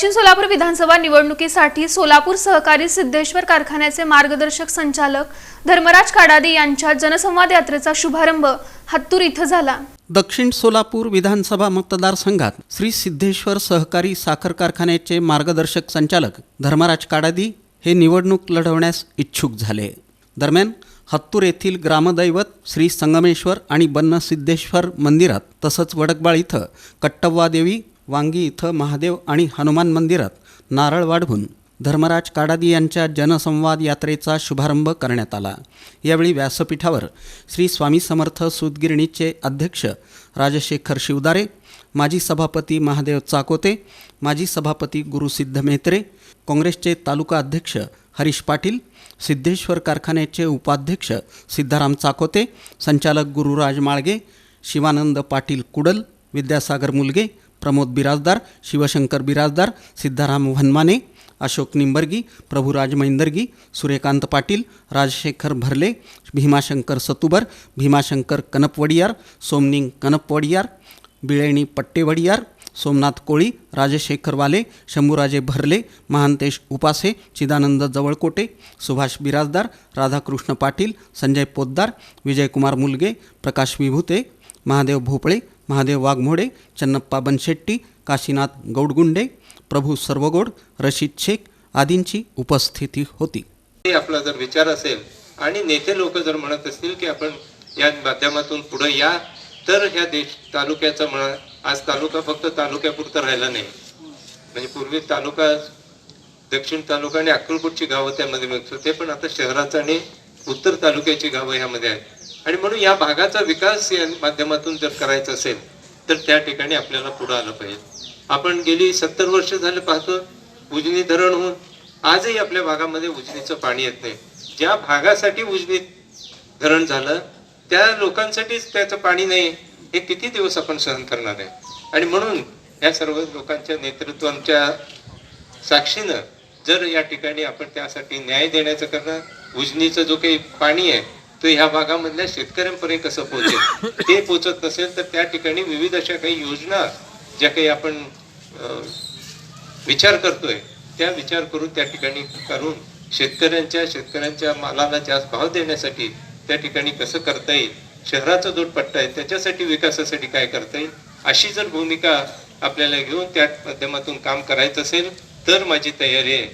दक्षिण सोलापूर विधानसभा निवडणुकीसाठी सोलापूर सहकारी सिद्धेश्वर कारखान्याचे मार्गदर्शक संचालक धर्मराज काडादी यांच्या जनसंवाद यात्रेचा शुभारंभ हत्तूर इथं झाला. दक्षिण सोलापूर विधानसभा मतदारसंघात श्री सिद्धेश्वर सहकारी साखर कारखान्याचे मार्गदर्शक संचालक धर्मराज काडादी हे निवडणूक लढवण्यास इच्छुक झाले. दरम्यान हत्तूर येथील ग्रामदैवत श्री संगमेश्वर आणि बन्न सिद्धेश्वर मंदिरात तसंच वडकबाळ इथं कट्टव्वादेवी वांगी इथं महादेव आणि हनुमान मंदिरात नारळ वाढवून धर्मराज काडादी यांच्या जनसंवाद यात्रेचा शुभारंभ करण्यात आला. यावेळी व्यासपीठावर श्री स्वामी समर्थ सुदगिरणीचे अध्यक्ष राजशेखर शिवदारे माजी सभापती महादेव चाकोते माजी सभापती गुरुसिद्ध मेत्रे काँग्रेसचे तालुका अध्यक्ष हरीश पाटील सिद्धेश्वर कारखान्याचे उपाध्यक्ष सिद्धाराम चाकोते संचालक गुरुराज माळगे शिवानंद पाटील कुडल विद्यासागर मुलगे प्रमोद बिराजदार शिवशंकर बिराजदार सिद्धाराम वनमाने अशोक निंबर्गी प्रभुराज मैंदर्गी सूर्यकांत पाटील राजशेखर भरले भीमाशंकर सतुबर भीमाशंकर कनपवडियार सोमनिंग कनपवडियार बिळेणी पट्टेवडियार सोमनाथ कोळी राजशेखर वाले शंभूराजे भरले महांतेश उपासे चिदानंद जवळकोटे सुभाष बिराजदार राधाकृष्ण पाटील संजय पोद्दार विजयकुमार मुलगे प्रकाश विभूते महादेव भोपळे महादेव वाघमोडे चन्नप्पा बनशेट्टी काशीनाथ गौडगुंडे प्रभू सर्वगोड रशीद शेख आदींची उपस्थिती होती. आपला जर विचार असेल आणि नेते लोक जर म्हणत असतील की आपण या माध्यमातून पुढे या तर ह्या देश तालुक्याचा म्हणा आज तालुका फक्त तालुक्यापुरतं राहिला नाही. म्हणजे पूर्वी तालुका दक्षिण तालुका आणि अक्कलकोटची गावं त्यामध्ये मिळत होते पण आता शहराचं आणि उत्तर तालुक्याची गावं ह्यामध्ये आहेत. आणि म्हणून या भागाचा विकास या माध्यमातून जर करायचा असेल तर त्या ठिकाणी आपल्याला पुढं आलं पाहिजे. आपण गेली सत्तर वर्ष झाले पाहतो उजनी धरण होऊन आजही आपल्या भागामध्ये उजनीचं पाणी येत नाही. ज्या भागासाठी उजनी धरण झालं त्या लोकांसाठीच त्याचं पाणी नाही. हे किती दिवस आपण सहन करणार आहे? आणि म्हणून या सर्व लोकांच्या नेतृत्वांच्या साक्षीनं जर या ठिकाणी आपण त्यासाठी न्याय देण्याचं करणं उजनीचं जो काही पाणी आहे तो ह्या भागामधल्या शेतकऱ्यांपर्यंत कसं पोहोचेल? ते पोचत नसेल तर त्या ठिकाणी विविध अशा काही योजना ज्या काही आपण विचार करतोय त्या विचार करून त्या ठिकाणी करून शेतकऱ्यांच्या शेतकऱ्यांच्या मालाला जास्त भाव देण्यासाठी त्या ठिकाणी कसं करता येईल? शहराचा जो पट्टा आहे त्याच्यासाठी विकासासाठी काय करता येईल? अशी जर भूमिका आपल्याला घेऊन त्या माध्यमातून काम करायचं असेल तर माझी तयारी आहे.